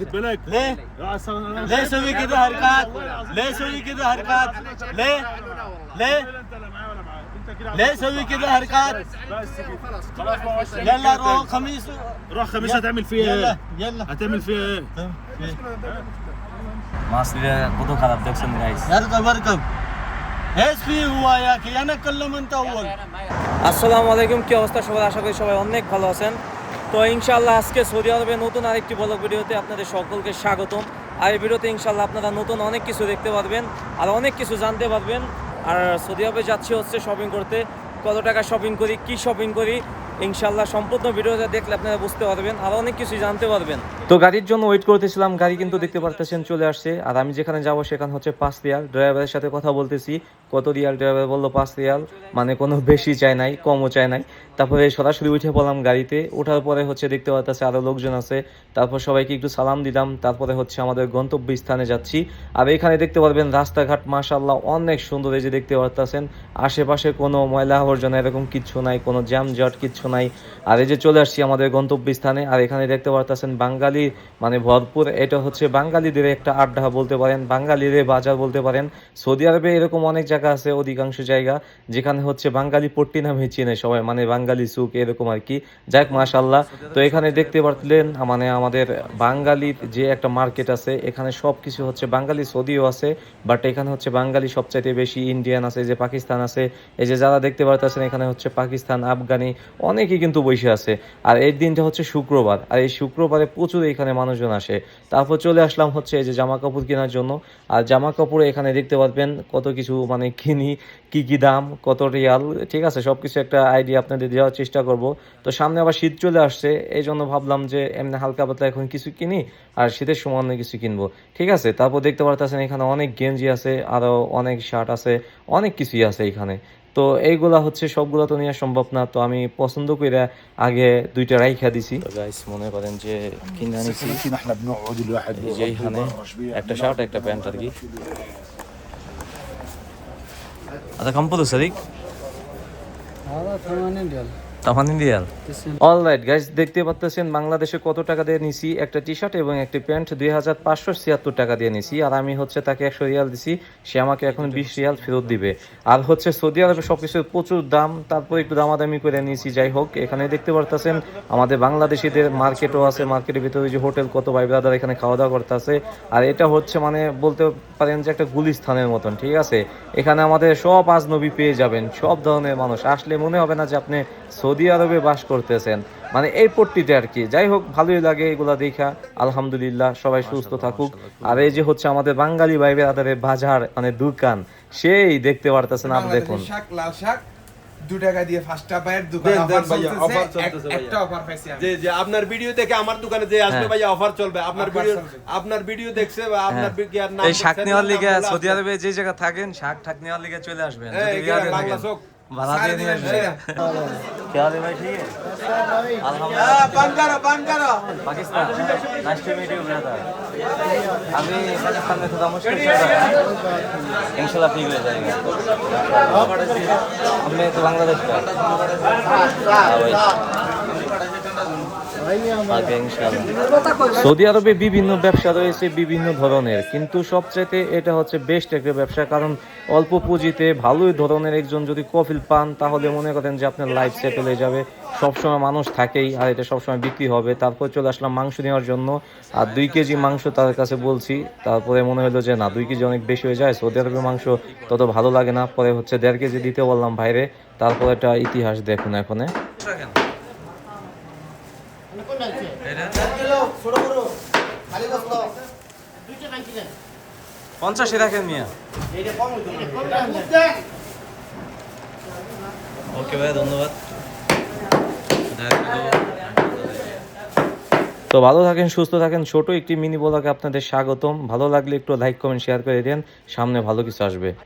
واخد بالك ليه يا أصلاً أنا- ليه سوي كده حركات ليه سوي كده حركات ليه ليه انت لا معايا ولا معايا انت كده ليه سوي كده حركات بس كده خلاص ما هوش يلا روح خميس روح خميس هتعمل فيه يلا ايه؟ يلا هتعمل فيه ايه؟ মাছলিরা কত খারাপ দেখছেন গাইস اركب اركب ايش فيه هو يا اخي انا اتكلم انت اول আসসালামু আলাইকুম কি অবস্থা সবাই আশা করি সবাই অনেক ভালো আছেন তো ইনশাল্লাহ আজকে সৌদি আরবে নতুন আরেকটি ব্লগ ভিডিওতে আপনাদের সকলকে স্বাগতম। আর এই ভিডিওতে ইনশাল্লাহ আপনারা নতুন অনেক কিছু দেখতে পারবেন আর অনেক কিছু জানতে পারবেন। আর সৌদি আরবে যাচ্ছি হচ্ছে শপিং করতে। কত টাকা শপিং করি, কি শপিং করি ইনশাল্লাহ সম্পূর্ণ ভিডিওটা দেখলে আপনারা বুঝতে পারবেন, আর অনেক কিছু জানতে পারবেন। তো গাড়ির জন্য ওয়েট করতেছিলাম, গাড়ি কিন্তু দেখতে পারতেছেন, চলে আসছে। আর আমি যেখানে যাব সেখানে হচ্ছে পাঁচ রিয়াল। ড্রাইভারের সাথে কথা বলতেছি, কত রিয়াল? ড্রাইভার বলল পাঁচ রিয়াল মানে কোনো বেশি চায় নাই, কমও চায় নাই। তারপরে সরাসরি উঠে পড়লাম গাড়িতে, ওঠার পরে হচ্ছে দেখতে পারতেছে আরও লোকজন আছে। তারপর সবাইকে একটু সালাম দিলাম, তারপরে হচ্ছে আমাদের গন্তব্য স্থানে যাচ্ছি। আর এখানে দেখতে পারবেন রাস্তাঘাট মাশাল্লাহ অনেক সুন্দর এই যে দেখতে পারতেছেন। আশেপাশে কোনো ময়লা আবর্জনা এরকম কিচ্ছু নাই, কোনো জ্যাম জট কিচ্ছু নাই। আর এই যে চলে আসছি আমাদের গন্তব্য স্থানে আর এখানে দেখতে পারতেছেন বাঙালি মানে ভরপুর, এটা হচ্ছে বাঙালিদের একটা আড্ডা বলতে পারেন, বাঙালিদের বাজার বলতে পারেন। সৌদি আরবে এরকম অনেক জায়গা আছে, অধিকাংশ জায়গা, যেখানে হচ্ছে বাঙালি পট্টি নামে চিনে সবাই মানে বাঙালি সুখ, এরকম আর কি। যাক মাশাল্লাহ তো এখানে দেখতে পারলেন মানে আমাদের বাঙালির যে একটা মার্কেট আছে, এখানে সব কিছু হচ্ছে বাঙালি, সৌদিও আছে, বাট এখানে হচ্ছে বাঙালি সবচাইতে বেশি ইন্ডিয়ান আছে যে পাকিস্তান আছে। এই যে যারা দেখতে পারতেছেন, এখানে হচ্ছে পাকিস্তান, আফগানি অনেকেই কিন্তু বসে আছে। আর এই দিনটা হচ্ছে শুক্রবার। আর এই শুক্রবারে প্রচুর এখানে মানুষজন আসে। তারপর চলে আসলাম হচ্ছে এই যে জামা কাপড় কেনার জন্য। আর জামা কাপড় এখানে দেখতে পারবেন কত কিছু মানে কিনি, কি কি দাম, কত রিয়াল, ঠিক আছে? সব কিছু একটা আইডিয়া আপনাদের দেওয়ার চেষ্টা করব। তো সামনে আবার শীত চলে আসছে। এই জন্য ভাবলাম যে এমনি হালকা পাতলা এখন কিছু কিনি আর শীতের সময় অনেক কিছু কিনবো। ঠিক আছে? তারপর দেখতে পারতেছেন এখানে অনেক গেঞ্জি আছে আরও অনেক শার্ট আছে, অনেক কিছুই আছে এখানে। তো এইগুলা হচ্ছে সবগুলো তো নেওয়া সম্ভব না। তো আমি পছন্দ করে আগে দুইটা রাইখা দিছি। গাইস মনে করেন যে কিনে আনিছি। যেইখানে একটা শার্ট একটা প্যান্ট আর কি। আচ্ছা কম্পো তো সাদিক। তাফান অল রাইট গাইস দেখতে পাচ্তেছেন বাংলাদেশে কত টাকা দিয়ে নিছি? একটা টি শার্ট এবং একটি প্যান্ট দুই হাজার পাঁচশো ছিয়াত্তর টাকা দিয়ে নিছি। আর আমি হচ্ছে তাকে একশো রিয়াল দিছি সে আমাকে এখন বিশ রিয়াল ফেরত দিবে। আর হচ্ছে সৌদি আরবে সব প্রচুর দাম তারপর একটু দামাদামি করে নিয়েছি যাই হোক এখানে দেখতে পারতেছেন আমাদের বাংলাদেশিদের মার্কেটও আছে মার্কেটের ভিতরে যে হোটেল কত ভাই ব্রাদার এখানে খাওয়া দাওয়া করতে আছে আর এটা হচ্ছে মানে বলতে পারেন যে একটা গুলি স্থানের মতন ঠিক আছে? এখানে আমাদের সব আজনবী পেয়ে যাবেন সব ধরনের মানুষ। আসলে মনে হবে না যে আপনি সৌদি আরবে বাস করতেছেন। মানে এই পট্টিতে আর কি। যাই হোক ভালোই লাগে এগুলা দেখা। আলহামদুলিল্লাহ সবাই সুস্থ থাকুক। আর এই যে হচ্ছে আমাদের বাঙালি ভাই বেড়াদারের বাজার মানে দোকান সেই দেখতে পারতেছেন আপনি দেখুন। শাক লাল শাক দু টাকা দিয়ে ফার্স্টটা পায়ের দোকান দেন, দেন অফার চলতেছে। offer চলতেছে এক- একটা অফার পাইছি আমি। যে যে আপনার ভিডিও দেখে আমার দোকানে যে আসবে হ্যাঁ। অফার চলবে। আপনার ভিডিও আপনার ভিডিও দেখছে বা আপনার কি নাম এই শাক নেওয়ার লিগে সৌদি আরবে যে জায়গা থাকেন শাক ঠাক নেওয়ার লিগে চলে আসবেন। হ্যাঁ, যদি बना दे क्या दे भाई ठीक है अल्हम्दुलिल्लाह बंद करो Pakistan nice to meet you brother अभी पाकिस्तान में थोड़ा मुश्किल चल रहा है इंशाल्लाह ठीक हो जाएगा हमने तो बांग्लादेश का সৌদি আরবে বিভিন্ন ব্যবসা রয়েছে বিভিন্ন ধরনের, কিন্তু সবচাইতে এটা হচ্ছে বেস্ট একটা ব্যবসা, কারণ অল্প পুঁজিতে ভালোই ধরনের একজন যদি কফিল পান, তাহলে মনে করেন যে আপনার লাইফ সেটেল হয়ে যাবে। সবসময় মানুষ থাকেই, আর এটা সবসময় বিক্রি হবে। তারপর চলে আসলাম মাংস নেওয়ার জন্য, আর দুই কেজি মাংস তার কাছে বলছি, তারপরে মনে হলো যে না, দুই কেজি অনেক বেশি হয়ে যায়, সৌদি আরবের মাংস তত ভালো লাগে না। পরে হচ্ছে দেড় কেজি দিতে বললাম বাইরে তারপর একটা ইতিহাস দেখুন এখানে। পঞ্চাশে রাখেন মিয়া। ওকে ভাই ধন্যবাদ। তো ভালো থাকেন সুস্থ থাকেন। ছোট একটি মিনি ব্লগে আপনাদের স্বাগতম। ভালো লাগলে একটু লাইক কমেন্ট শেয়ার করে দেন। সামনে ভালো কিছু আসবে।